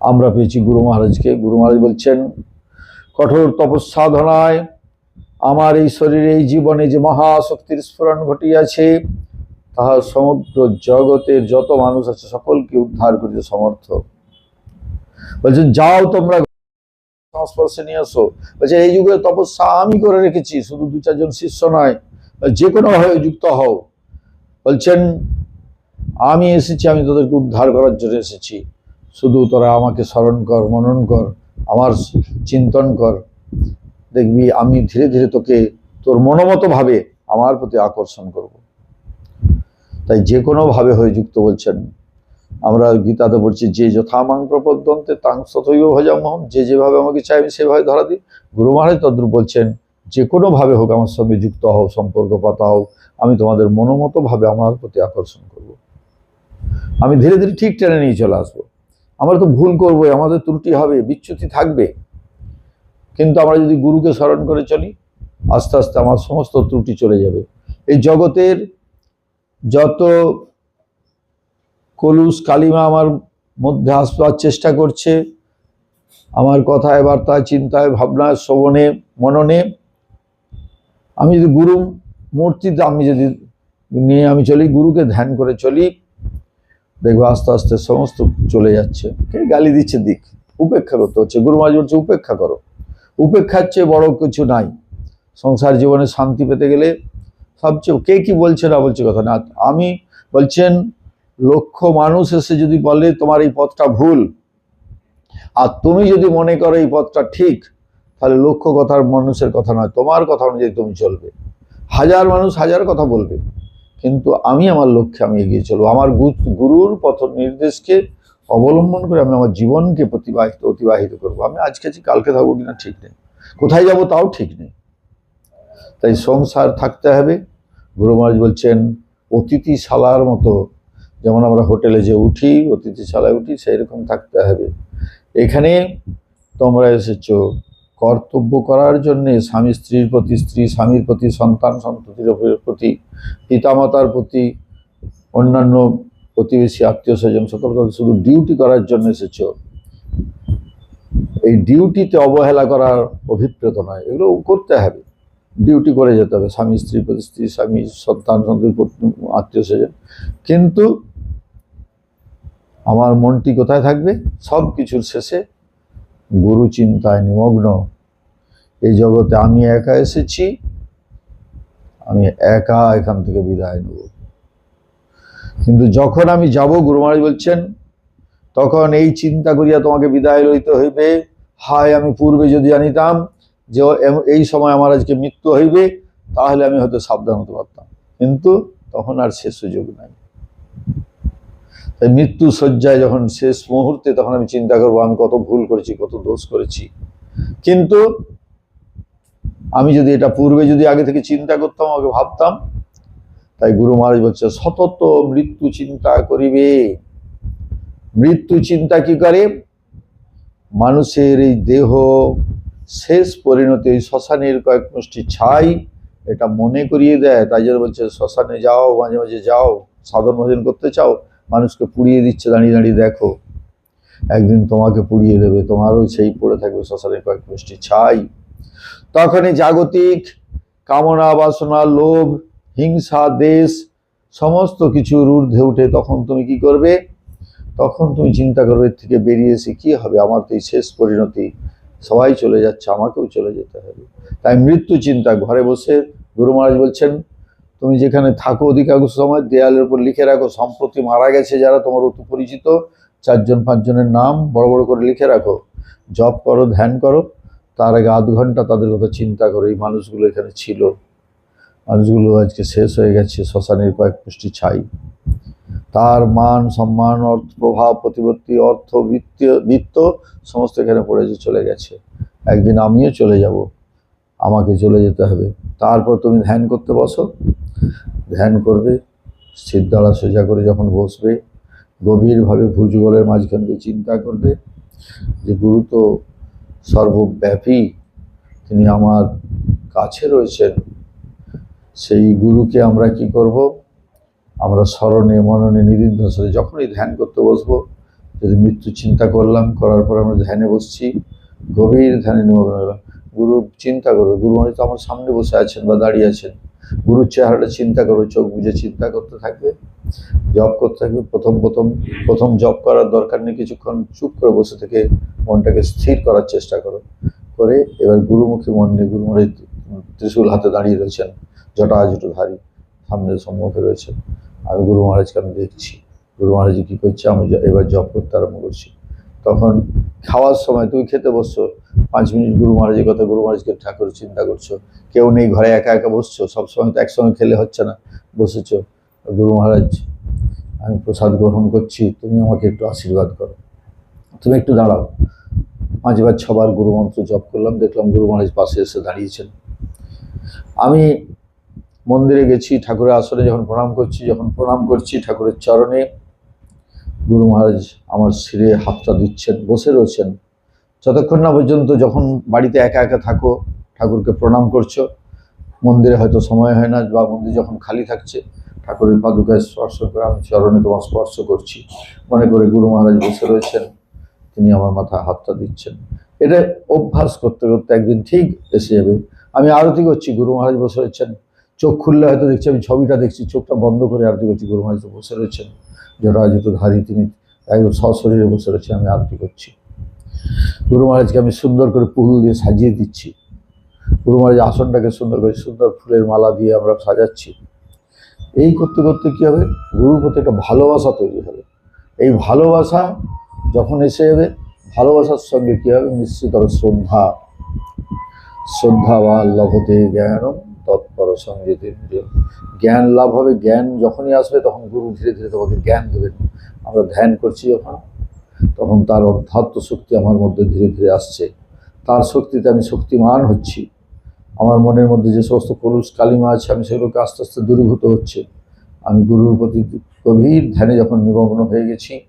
আমরা পেয়েছি গুরু মহারাজকে। গুরু মহারাজ বলছেন, কঠোর তপস্যাধনায় আমার এই শরীরে, এই জীবনে যে মহাশক্তির স্ফুরণ ঘটিয়াছে, তাহা সমগ্র জগতের যত মানুষ আছে, সকলকে উদ্ধার করিতে সমর্থ। বলছেন, যাও তোমরা সংস্পর্শে নিয়ে আসো। বলছে, এই যুগে তপস্যা আমি করে রেখেছি, শুধু দু চারজন শিষ্য নয়, যে কোনো ভাবে যুক্ত হও। বলছেন, আমি এসেছি, আমি তোদেরকে উদ্ধার করার জন্য এসেছি। শুধু তোরা আমাকে স্মরণ কর, মনন কর, আমার চিন্তন কর। দেখবি, আমি ধীরে ধীরে তোকে তোর মনোমত ভাবে আমার প্রতি আকর্ষণ করব। তাই যে কোনো ভাবে হয়ে যুক্ত বলছেন, আমরা গীতাতে বলছি যে যথামাং প্রপদ্যন্তে তাং তথৈব ভজামহম যে যেভাবে আমাকে চাই আমি সেভাবে ধরা দিই। গুরু মহারাজ তদ্রুপ বলছেন, যে কোনো ভাবে হোক আমার সঙ্গে যুক্ত হও, সম্পর্ক পাতা হোক আমি তোমাদের মনোমতো ভাবে আমার প্রতি আকর্ষণ করব। আমি ধীরে ধীরে ঠিক টেনে নিয়ে চলে আসব। আমরা তো ভুল করব আমাদের ত্রুটি হবে, বিচ্যুতি থাকবে। কিন্তু আমরা যদি গুরুকে স্মরণ করে চলি, আস্তে আস্তে আমার সমস্ত ত্রুটি চলে যাবে। এই জগতের যত কলুষ কালিমা আমার মধ্যে আসবার চেষ্টা করছে, আমার কথায়, বার্তায়, চিন্তায়, ভাবনায়, শ্রবণে, মননে, আমি যদি গুরু মূর্তিতে আমি যদি নিয়ে আমি চলি, গুরুকে ধ্যান করে চলি দেখব আস্তে আস্তে সমস্ত চলে যাচ্ছে। কে গালি দিচ্ছে? দিক। উপেক্ষা করতে হচ্ছে। গুরু মাঝ বলছে, উপেক্ষা করো। উপেক্ষার চেয়ে বড় কিছু নাই। সংসার জীবনে শান্তি পেতে গেলে সবচেয়ে কে কি বলছে না বলছে কথা না। আমি বলছেন, লক্ষ মানুষ এসে যদি বলে, তোমার এই পথটা ভুল। আর তুমি যদি মনে করো এই পথটা ঠিক, তাহলে লক্ষ কথার মানুষের কথা নয়। তোমার কথা অনুযায়ী তুমি চলবে। হাজার মানুষ হাজার কথা বলবে। কিন্তু আমি আমার লক্ষ্যে আমি এগিয়ে চলবো। আমার গুরুর পথ নির্দেশকে অবলম্বন করে আমি আমার জীবনকে প্রতিবাহিত, অতিবাহিত করব। আমি আজকে আছি কালকে থাকব কিনা ঠিক নেই। কোথায় যাব তাও ঠিক নেই। তাই সংসার থাকতে হবে। গুরু মহারাজ বলছেন অতিথিশালার মতো যেমন আমরা হোটেলে যে উঠি অতিথিশালায় উঠি সেই রকম থাকতে হবে। এখানে তোমরা এসেছ কর্তব্য করার জন্যে স্বামী স্ত্রীর প্রতি, স্ত্রী স্বামীর প্রতি, সন্তান সন্ততির প্রতি, পিতামাতার প্রতি, অন্যান্য প্রতিবেশী, আত্মীয় স্বজন সকল শুধু ডিউটি করার জন্য এসেছ। এই ডিউটিতে অবহেলা করার অভিপ্রেত নয়, এগুলো করতে হবে। ডিউটি করে যেতে হবে, স্বামী স্ত্রী প্রতি, স্ত্রী স্বামী, সন্তান সন্ততি আত্মীয় স্বজন। কিন্তু আমার মনটি কোথায় থাকবে? সব কিছুর শেষে গুরু চিন্তায় নিমগ্ন। এই জগতে আমি একা এসেছি, আমি একা এখান থেকে বিদায় নেব। কিন্তু যখন আমি যাব, গুরু মহারাজ বলছেন, তখন এই চিন্তা করিয়া তোমাকে বিদায় লইতে হইবে। হায়, আমি পূর্বে যদি জানিতাম যে এই সময় আমার আজকে মৃত্যু হইবে, তাহলে আমি হয়তো সাবধান হতে পারতাম। কিন্তু তখন আর সে সুযোগ নাই। তাই মৃত্যু শয্যায় যখন শেষ মুহূর্তে তখন আমি চিন্তা করব, আমি কত ভুল করেছি, কত দোষ করেছি। কিন্তু আমি যদি এটা পূর্বে যদি আগে থেকে চিন্তা করতাম আমাকে ভাবতাম, তাই গুরু মহারাজ বলছে, সতত মৃত্যু চিন্তা করিবে। মৃত্যু চিন্তা কি করে? মানুষের এই দেহ শেষ পরিণতি এই শ্মশানের কয়েক মুষ্টি ছাই, এটা মনে করিয়ে দেয়। তাই জন্য বলছে, শ্মশানে যাও, মাঝে মাঝে যাও, সাধন ভজন করতে চাও। মানুষকে পুড়িয়ে দিচ্ছে, দাঁড়িয়ে দাঁড়িয়ে দেখো। একদিন তোমাকে পুড়িয়ে দেবে, তোমারও সেই পড়ে থাকবে শ্মশানের কয়েক মুষ্টি ছাই। তখনই জাগতিক কামনা, বাসনা, লোভ, হিংসা, দেশ, সমস্ত কিছুর ঊর্ধ্বে উঠে তখন তুমি কি করবে? তখন তুমি চিন্তা করবে থেকে বেরিয়ে এসে কি হবে? আমার তো এই শেষ পরিণতি। সবাই চলে যাচ্ছে, আমাকেও চলে যেতে হবে। তাই মৃত্যু চিন্তা, ঘরে বসে গুরু মহারাজ বলছেন তুমি যেখানে থাকো অধিকাংশ সময় দেয়ালের উপর লিখে রাখো, সম্প্রতি মারা গেছে যারা তোমার অতি পরিচিত, চারজন পাঁচজনের নাম বড় বড় করে লিখে রাখো। জপ করো, ধ্যান করো, তার আগে আধ ঘণ্টা তাদের কথা চিন্তা করো, এই মানুষগুলো এখানে ছিল। মানুষগুলো আজকে শেষ হয়ে গেছে, শ্মশানের কয়েক পুষ্টি ছাই। তার মান, সম্মান, অর্থ, প্রভাব, প্রতিপত্তি, অর্থ, বৃত্ত বৃত্ত সমস্ত এখানে পড়েছে চলে গেছে। একদিন আমিও চলে যাব, আমাকে চলে যেতে হবে। তারপর তুমি ধ্যান করতে বসো ধ্যান করবে, স্থির দ্বারা সোজা করে যখন বসবে, গভীরভাবে ভুজগলের মাঝখান দিয়ে চিন্তা করবে যে, গুরু তো সর্বব্যাপী, তিনি আমার কাছে রয়েছেন। সেই গুরুকে আমরা কি করব? আমরা স্মরণে, মননে নিদিধ্যাসনে যখনই ধ্যান করতে বসবো, যদি মৃত্যু চিন্তা করলাম, করার পর আমরা ধ্যানে বসছি, গভীর ধ্যানে নিমগ্ন গুরু চিন্তা করবে, গুরু মহারাজ তো আমার সামনে বসে আছেন বা দাঁড়িয়ে আছেন। গুরুর চেহারাটা চিন্তা করো, চোখ বুঝে চিন্তা করতে থাকবে জব করতে থাকবে, প্রথম প্রথম প্রথম জব করার দরকার নেই, কিছুক্ষণ চুপ করে বসে থেকে মনটাকে স্থির করার চেষ্টা করো। করে এবার গুরুমুখী মন নিয়ে গুরু মহারাজ ত্রিশূল হাতে দাঁড়িয়ে রয়েছেন জটা জটধারী সামনে সম্মুখে রয়েছেন। আমি গুরু মহারাজকে আমি দেখছি। গুরু মহারাজ কী করছে? আমি এবার জব করতে আরম্ভ করছি। তখন খাওয়ার সময় তুমি খেতে বসছো পাঁচ মিনিট গুরু মহারাজের কথা, গুরু মহারাজকে ঠাকুর চিন্তা করছ। কেউ নেই, ঘরে একা একা বসছো, সবসময় তো একসঙ্গে খেলে হচ্ছে না। বসেছো, গুরু মহারাজ, আমি প্রসাদ গ্রহণ করছি, তুমি আমাকে একটু আশীর্বাদ করো। তুমি একটু দাঁড়াও। পাঁচবার, ছবার গুরু মন্ত্র জপ করলাম, দেখলাম গুরু মহারাজ পাশে এসে দাঁড়িয়েছেন। আমি মন্দিরে গেছি, ঠাকুরের আসনে যখন প্রণাম করছি, যখন প্রণাম করছি ঠাকুরের চরণে, গুরু মহারাজ আমার শিরে হাতটা দিচ্ছেন, বসে রয়েছেন। যতক্ষণ না পর্যন্ত যখন বাড়িতে একা একা থাকো, ঠাকুরকে প্রণাম করছ, মন্দিরে হয়তো সময় হয় না, বা মন্দির যখন খালি থাকছে, ঠাকুরের পাদুকায় স্পর্শ করে আমি চরণে তোমার স্পর্শ করছি। মনে করে গুরু মহারাজ বসে রয়েছেন, তিনি আমার মাথায় হাতটা দিচ্ছেন। এটা অভ্যাস করতে করতে একদিন ঠিক এসে যাবে। আমি আরতি করছি, গুরু মহারাজ বসে রয়েছেন। চোখ খুললে হয়তো দেখছি, আমি ছবিটা দেখছি, চোখটা বন্ধ করে আরতি করছি, গুরু মহারাজ বসে রয়েছেন। জটাজুত ধারী তিনি একদম সশরীরে বসে রয়েছেন, আমি আরতি করছি। গুরু মহারাজকে আমি সুন্দর করে ফুল দিয়ে সাজিয়ে দিচ্ছি। গুরু মহারাজ আসনটাকে সুন্দর করে সুন্দর ফুলের মালা দিয়ে আমরা সাজাচ্ছি। এই করতে করতে কী হবে? গুরুর প্রতি একটা ভালোবাসা তৈরি হবে। এই ভালোবাসা যখন এসে যাবে, ভালোবাসার সঙ্গে কী হবে? নিশ্চিত শ্রদ্ধা। শ্রদ্ধা বা লভতে জ্ঞানম তৎপর সঙ্গীতে জ্ঞান লাভ হবে। জ্ঞান যখনই আসবে, তখন গুরু ধীরে ধীরে তোমাকে জ্ঞান দেবেন। আমরা ধ্যান করছি যখন। তখন তার অধ্যাত্ম শক্তি আমার মধ্যে ধীরে ধীরে আসছে। তার শক্তিতে আমি শক্তিমান হচ্ছি। আমার মনের মধ্যে যে সমস্ত কলুষ কালিমা আছে, আমি সেগুলোকে আস্তে আস্তে দূরীভূত হচ্ছে। আমি গুরুর প্রতি গভীর ধ্যানে যখন নিমগ্ন হয়ে গেছি,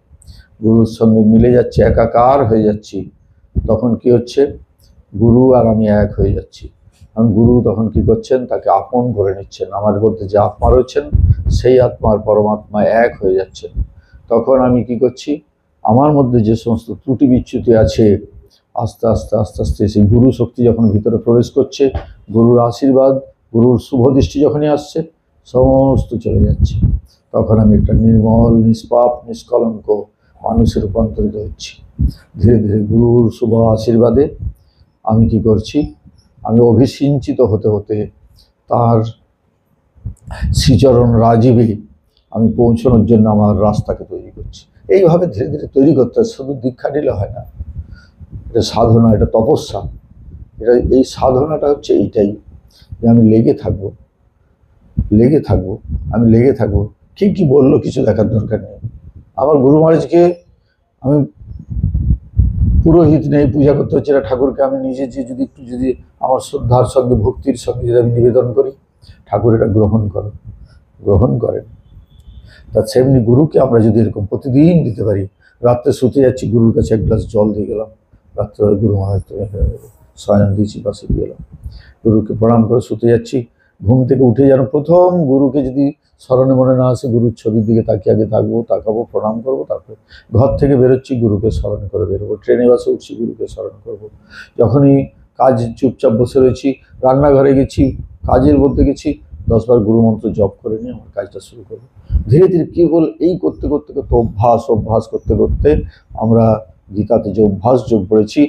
গুরুর সঙ্গে মিলে যাচ্ছে, একাকার হয়ে যাচ্ছি, তখন কি হচ্ছে? গুরু আর আমি এক হয়ে যাচ্ছি। কারণ গুরু তখন কি করছেন? তাকে আপন করে নিচ্ছেন। আমার মধ্যে যে আত্মা রয়েছেন, সেই আত্মার পরমাত্মা এক হয়ে যাচ্ছেন। তখন আমি কি করছি? আমার মধ্যে যে সমস্ত ত্রুটি বিচ্যুতি আছে, আস্তে আস্তে আস্তে আস্তে সেই গুরু শক্তি যখন ভিতরে প্রবেশ করছে, গুরুর আশীর্বাদ, গুরুর শুভ দৃষ্টি যখনই আসছে, সমস্ত চলে যাচ্ছে। তখন আমি একটা নির্মল, নিষ্পাপ, নিষ্কলঙ্ক মানুষে রূপান্তরিত হচ্ছি। ধীরে ধীরে গুরুর শুভ আশীর্বাদে আমি কি করছি? আমি অভিসিঞ্চিত হতে হতে তার শ্রীচরণ রাজীবে আমি পৌঁছানোর জন্য আমার রাস্তাকে তৈরি করছি। এইভাবে ধীরে ধীরে তৈরি করতে হয়, শুধু দীক্ষা নিলে হয় না। এটা সাধনা, এটা তপস্যা। এটা এই সাধনাটা হচ্ছে এইটাই যে আমি লেগে থাকব লেগে থাকব, আমি লেগে থাকব। কি কি বলল কিছু দেখার দরকার নেই। আমার গুরু মহারাজকে আমি পুরোহিত নেই, পূজা করতে হচ্ছে না ঠাকুরকে আমি নিজে যে যদি একটু যদি আমার শ্রদ্ধার সঙ্গে, ভক্তির সঙ্গে যদি আমি নিবেদন করি, ঠাকুর এটা গ্রহণ করো গ্রহণ করেন। তা সেমনি গুরুকে আমরা যদি এরকম প্রতিদিন দিতে পারি, রাত্রে শুতে যাচ্ছি, গুরুর কাছে এক গ্লাস জল দিয়ে গেলাম। রাত্রে গুরু মহারাজ শয়ন দিয়েছি পাশে দিয়ে গেলাম গুরুকে প্রণাম করে শুতে যাচ্ছি। ঘুম থেকে উঠে যেন প্রথম গুরুকে যদি স্মরণে মনে না আসে, গুরুর ছবির দিকে তাকিয়ে আগে থাকব, তাকাবো, প্রণাম করব, তারপরে ঘর থেকে বেরোচ্ছি, গুরুকে স্মরণ করে বেরোবো ট্রেনে বাসে উঠছি, গুরুকে স্মরণ করব। যখনই কাজ চুপচাপ বসে রয়েছি, রান্নাঘরে গেছি, কাজের মধ্যে গেছি দশবার গুরু মন্ত্র জপ করে নিয়ে আমার কাজটা শুরু করব। ধীরে ধীরে কী হল, এই করতে করতে করতে অভ্যাস অভ্যাস করতে করতে আমরা গীতাতে যে অভ্যাস যোগ করেছি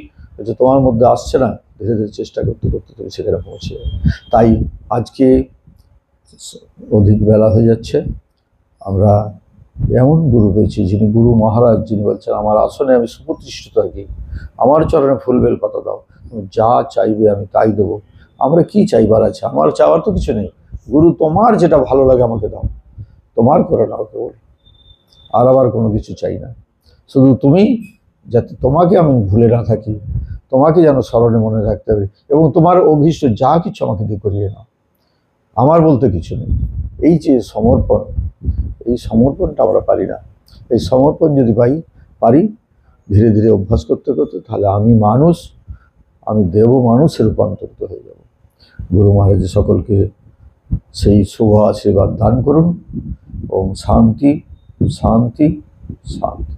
যে তোমার মধ্যে আসছে না, ধীরে ধীরে চেষ্টা করতে করতে তুমি সেখানে পৌঁছে যাবে। তাই আজকে অধিক বেলা হয়ে যাচ্ছে, আমরা এমন গুরু পেয়েছি যিনি গুরু মহারাজ, যিনি বলছেন, আমার আসনে আমি সুপ্রতিষ্ঠিত থাকি, আমার চরণে ফুলবেল পাতা দাও, তুমি যা চাইবে আমি তাই দেবো। আমরা কি চাইবার আছে? আমার চাওয়ার তো কিছু নেই। গুরু, তোমার যেটা ভালো লাগে আমাকে দাও। তোমার করে নাও কেবল। আর আবার কোনো কিছু চাই না। শুধু তুমি, যাতে তোমাকে আমি ভুলে না থাকি, তোমাকে যেন স্মরণে মনে রাখতে হবে এবং তোমার অভীষ্ট যা কিছু আমাকে দিয়ে করিয়ে নাও। আমার বলতে কিছু নেই। এই যে সমর্পণ, এই সমর্পণটা আমরা পারি না। এই সমর্পণ যদি পাই, পারি, ধীরে ধীরে অভ্যাস করতে করতে তাহলে আমি মানুষ, আমি দেব মানুষে রূপান্তরিত হয়ে যাব। গুরু মহারাজ সকলকে সেই শুভ আশীর্বাদ দান করুন। এবং শান্তি শান্তি শান্তি।